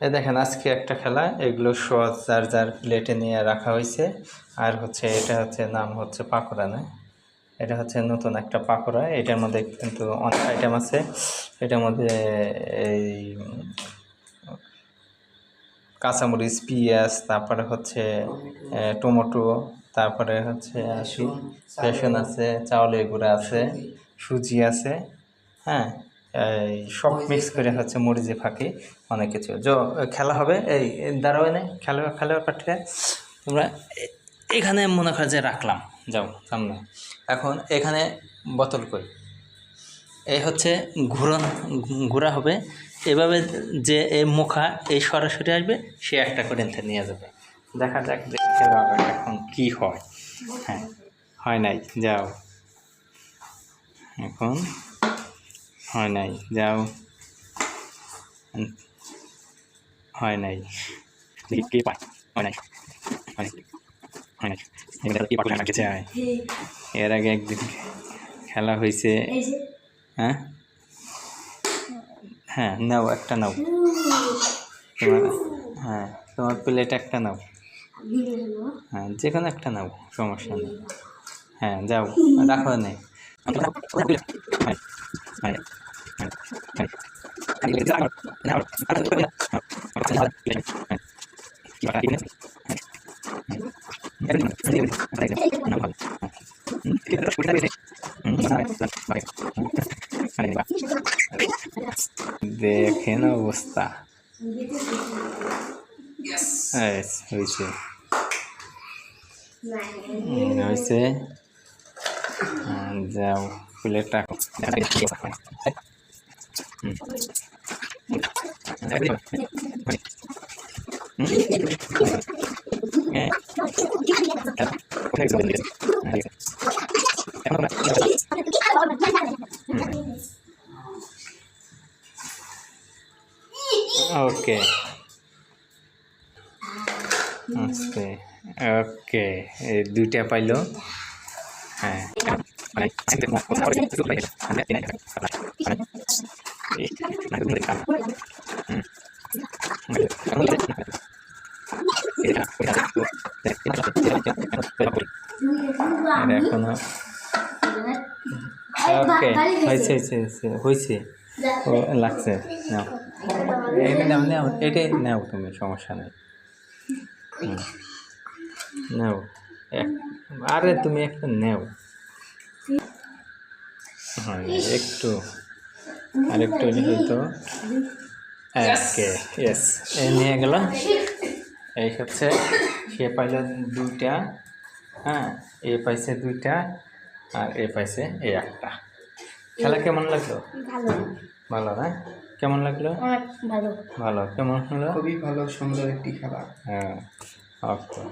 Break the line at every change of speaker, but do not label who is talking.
এই দেখেন, আজকে একটা খেলা, এগুলো সহজ যার যার প্লেটে নিয়ে রাখা হয়েছে। আর হচ্ছে এটা হচ্ছে নাম হচ্ছে পাকোড়া, না? এটা হচ্ছে নতুন একটা পাকোড়া। এটার মধ্যে কিন্তু অনেক আইটেম আছে। এটার মধ্যে এই কাঁচামরিচ, পেঁয়াজ, তারপরে হচ্ছে টমেটো, তারপরে হচ্ছে আসি, বেসন আছে, চাউলের গুঁড়া আছে, সুজি আছে হ্যাঁ? সব মিক্স করে হচ্ছে মরিচে ফাঁকি অনেক কিছু। জ খেলা হবে? এই দাঁড়াও এনে খেলা খেলার পাঠে তোমরা এখানে মনে করো যে রাখলাম। যাও সামনে। এখন এখানে বোতল কই এই হচ্ছে ঘুরন ঘোরা হবে। এভাবে যে এই মুখা এই সরাসরি আসবে সে একটা করে নিয়ে যাবে। দেখা যাক যে খেলাটা এখন কি হয়। হ্যাঁ হয় নাই। যাও। এখন হয় নাই যাও। হয় নাই। কে পায়। হয় নাই। হয় হয় নাই। এবার কি পাগল লাগছে এর আগে একদিন খেলা হয়েছে। হ্যাঁ? হ্যাঁ নাও একটা নাও। তোমার হ্যাঁ তোমার প্লেট একটা নাও। হ্যাঁ যে কোনো একটা নাও সমস্যা নেই। হ্যাঁ যাও রাখো নেই। দেখেন অবস্থা হয়েছে হয়েছে হ্যাঁ, যাও প্লেট রাখো হুম। হ্যাঁ। ওকে আস্তে ওকে এই দুইটা পাইলো। হ্যাঁ। মানে ওকে হয়েছে। লাগছে নাও এটা এটাই নাও তুমি সমস্যা নেই আরে তুমি একটা নেও হ্যাঁ একটু আর একটু হলে হয়তো ওকে ইয়েস এই নিয়ে গেল এই হচ্ছে সে পাইল দুইটা হ্যাঁ এ পাইছে দুইটা আর এ পাইছে এই একটা খেলা কেমন লাগল
ভালো
ভালো না কেমন লাগল
ভালো
ভালো কেমন হলো
খুবই ভালো সুন্দর একটি খেলা
হ্যাঁ ওকে